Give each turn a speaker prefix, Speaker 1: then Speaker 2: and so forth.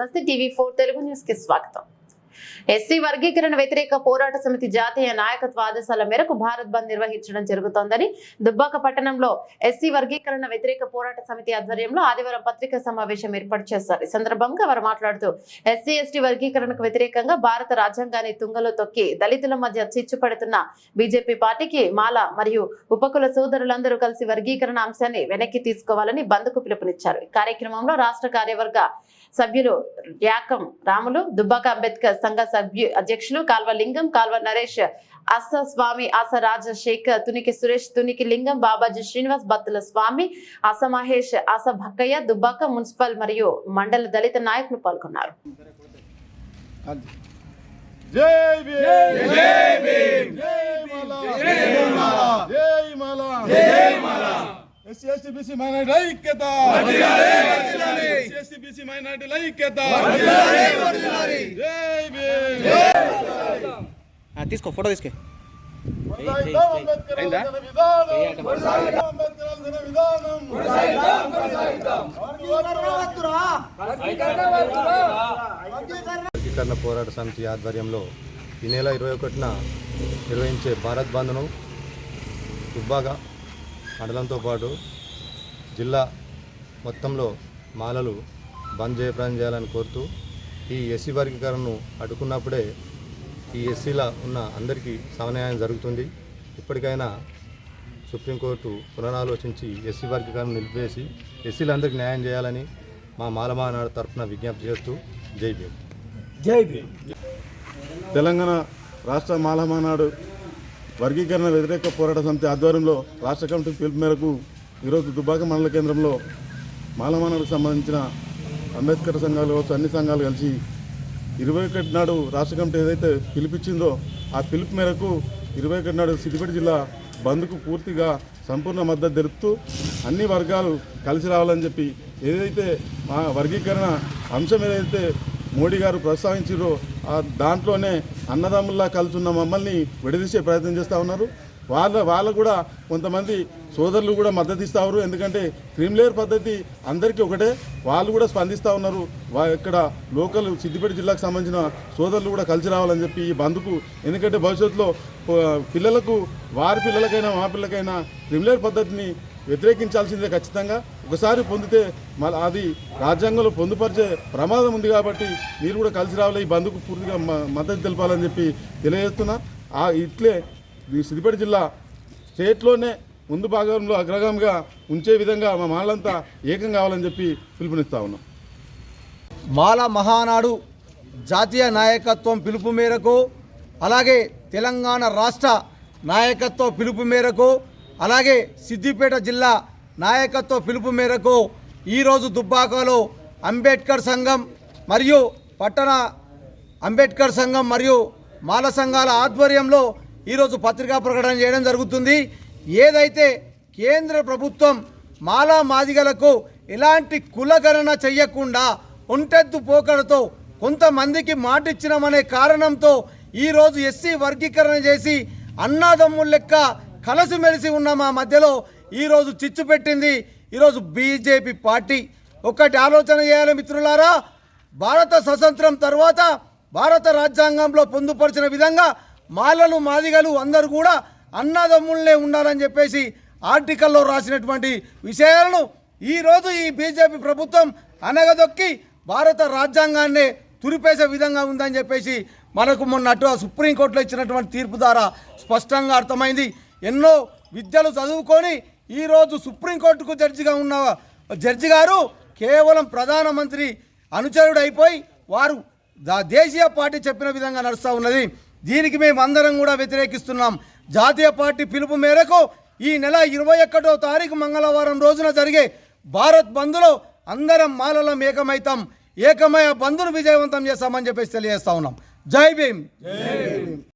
Speaker 1: నమస్తే TV four Telugu news కి స్వాగతం ఎస్సీ వర్గీకరణ వ్యతిరేక పోరాట సమితి జాతీయ నాయకత్వ ఆదేశాల మేరకు భారత్ బంద్ నిర్వహించడం జరుగుతోందని దుబ్బాక పట్టణంలో ఎస్సీ వర్గీకరణ వ్యతిరేక పోరాట సమితి ఆధ్వర్యంలో ఆదివారం పత్రికా సమావేశం ఏర్పాటు చేశారు. ఈ సందర్భంగా వారు మాట్లాడుతూ ఎస్సీ ఎస్టీ వర్గీకరణకు వ్యతిరేకంగా భారత రాజ్యాంగాన్ని తుంగలో తొక్కి దళితుల మధ్య చిచ్చు పడుతున్న బీజేపీ పార్టీకి మాల మరియు ఉపకుల సోదరులందరూ కలిసి వర్గీకరణ అంశాన్ని వెనక్కి తీసుకోవాలని బంద్కు పిలుపునిచ్చారు. ఈ కార్యక్రమంలో రాష్ట్ర కార్యవర్గ సభ్యులు యాకం రాములు దుబ్బాక అంబేద్కర్ సంఘ సభ్యు అధ్యక్షులు కాల్వ లింగం కాల్వ నరేష్ అస్స స్వామి అస రాజశేఖర్ తునికి సురేష్ తునికి లింగం బాబాజీ శ్రీనివాస్ బత్తుల స్వామి అస మహేష్ అస భక్కయ్య దుబ్బాక మున్సిపల్ మరియు మండల దళిత నాయకులు పాల్గొన్నారు
Speaker 2: జై భీమ్ జై భీమ్ జై మాలా జై మాలా జై మాలా జై మాలా ఎస్సీ ఎస్టీ బీసీ మైనారిటీ ఐక్యత వర్ధిల్లాలి
Speaker 3: తీసుకో ఫోటో తీసుకో.
Speaker 4: వర్గీకరణ. పోరాట సమితి ఆధ్వర్యంలో ఈ నెల ఇరవై ఒకటిన నిర్వహించే భారత్ బంద్ను దుబ్బాక మండలంతో పాటు జిల్లా మొత్తంలో మాలలు బంద్ జయప్రదం చేయాలని కోరుతూ ఈ ఎస్సీ వర్గీకరణను అడ్డుకున్నప్పుడే ఈ ఎస్సీల ఉన్న అందరికీ సమన్యాయం జరుగుతుంది. ఇప్పటికైనా సుప్రీంకోర్టు పునరాలోచించి ఎస్సీ వర్గీకరణ నిలిపేసి ఎస్సీలందరికీ న్యాయం చేయాలని మా మాలమానాడు తరఫున విజ్ఞప్తి చేస్తూ జై భీమ్.
Speaker 2: తెలంగాణ రాష్ట్ర మాలమానాడు వర్గీకరణ వ్యతిరేక పోరాట సమితి ఆధ్వర్యంలో రాష్ట్ర కమిటీ పిలుపు మేరకు ఈరోజు దుబ్బాక మండల కేంద్రంలో మాలమానాడుకు సంబంధించిన అంబేద్కర్ సంఘాలు కావచ్చు అన్ని సంఘాలు కలిసి ఇరవై ఒకటి నాడు రాష్ట్ర కమిటీ ఏదైతే పిలిపించిందో ఆ పిలుపు మేరకు ఇరవై ఒకటి నాడు సిద్దిపేట జిల్లా బంద్కు పూర్తిగా సంపూర్ణ మద్దతు తెలుపుతూ అన్ని వర్గాలు కలిసి రావాలని చెప్పి ఏదైతే మా వర్గీకరణ అంశం ఏదైతే మోడీ గారు ప్రస్తావించారో ఆ దాంట్లోనే అన్నదమ్ముల్లా కలుసున్న మమ్మల్ని విడదీసే ప్రయత్నం చేస్తూ ఉన్నారు. వాళ్ళ వాళ్ళు కూడా కొంతమంది సోదరులు కూడా మద్దతు ఇస్తా ఉన్నారు. ఎందుకంటే క్రిమిలేయర్ పద్ధతి అందరికీ ఒకటే. వాళ్ళు కూడా స్పందిస్తూ ఉన్నారు. ఇక్కడ లోకల్ సిద్దిపేట జిల్లాకు సంబంధించిన సోదరులు కూడా కలిసి రావాలని చెప్పి ఈ బంద్కు. ఎందుకంటే భవిష్యత్తులో పిల్లలకు వారి పిల్లలకైనా మా పిల్లలకైనా క్రిమిలేర్ పద్ధతిని వ్యతిరేకించాల్సిందే ఖచ్చితంగా. ఒకసారి పొందితే మళ్ళీ అది రాజ్యాంగంలో పొందుపరిచే ప్రమాదం ఉంది కాబట్టి మీరు కూడా కలిసి రావాలి. ఈ బంధుకు పూర్తిగా మ- మద్దతు తెలపాలని చెప్పి తెలియజేస్తున్నా. ఆ ఇట్లే ఈ సిద్దిపేట జిల్లా స్టేట్లోనే ముందు భాగంలో అగ్రగామిగా ఉంచే విధంగా మా మాలంతా ఏకం కావాలని చెప్పి పిలుపునిస్తా ఉన్నాం.
Speaker 3: మాల మహానాడు జాతీయ నాయకత్వం పిలుపు మేరకు అలాగే తెలంగాణ రాష్ట్ర నాయకత్వ పిలుపు మేరకు అలాగే సిద్దిపేట జిల్లా నాయకత్వ పిలుపు మేరకు ఈరోజు దుబ్బాకలో అంబేద్కర్ సంఘం మరియు పట్టణ అంబేద్కర్ సంఘం మరియు మాల సంఘాల ఆధ్వర్యంలో ఈరోజు పత్రికా ప్రకటన చేయడం జరుగుతుంది. ఏదైతే కేంద్ర ప్రభుత్వం మాలా మాదిగలకు ఎలాంటి కులగణన చెయ్యకుండా ఒంటెత్తు పోకడతో కొంతమందికి మాటిచ్చినామనే కారణంతో ఈరోజు ఎస్సీ వర్గీకరణ చేసి అన్నాదమ్ముల లెక్క కలసిమెలిసి ఉన్న మా మధ్యలో ఈరోజు చిచ్చు పెట్టింది. ఈరోజు బీజేపీ పార్టీ. ఒక్కటి ఆలోచన చేయాలి మిత్రులారా. భారత స్వతంత్రం తర్వాత భారత రాజ్యాంగంలో పొందుపరిచిన విధంగా మాలలు మాదిగలు అందరూ కూడా అన్నదమ్ములనే ఉండాలని చెప్పేసి ఆర్టికల్లో రాసినటువంటి విషయాలను ఈరోజు ఈ బీజేపీ ప్రభుత్వం అనగదొక్కి భారత రాజ్యాంగాన్నే తురిపేసే విధంగా ఉందని చెప్పేసి మనకు మొన్నట్టు ఆ సుప్రీంకోర్టులో ఇచ్చినటువంటి తీర్పు ద్వారా స్పష్టంగా అర్థమైంది. ఎన్నో విద్యలు చదువుకొని ఈరోజు సుప్రీంకోర్టుకు జడ్జిగా ఉన్న జడ్జి గారు కేవలం ప్రధానమంత్రి అనుచరుడైపోయి వారు దా- దేశీయ పార్టీ చెప్పిన విధంగా నడుస్తూ ఉన్నది. దీనికి మేము అందరం కూడా వ్యతిరేకిస్తున్నాం. జాతీయ పార్టీ పిలుపు మేరకు ఈ నెల ఇరవై ఒకటో తారీఖు మంగళవారం రోజున జరిగే భారత్ బంద్లో అందరం మాలలం ఏకమైతాం ఏకమై ఆ బంద్ను విజయవంతం చేస్తామని చెప్పేసి తెలియజేస్తా ఉన్నాం. జై భీమ్.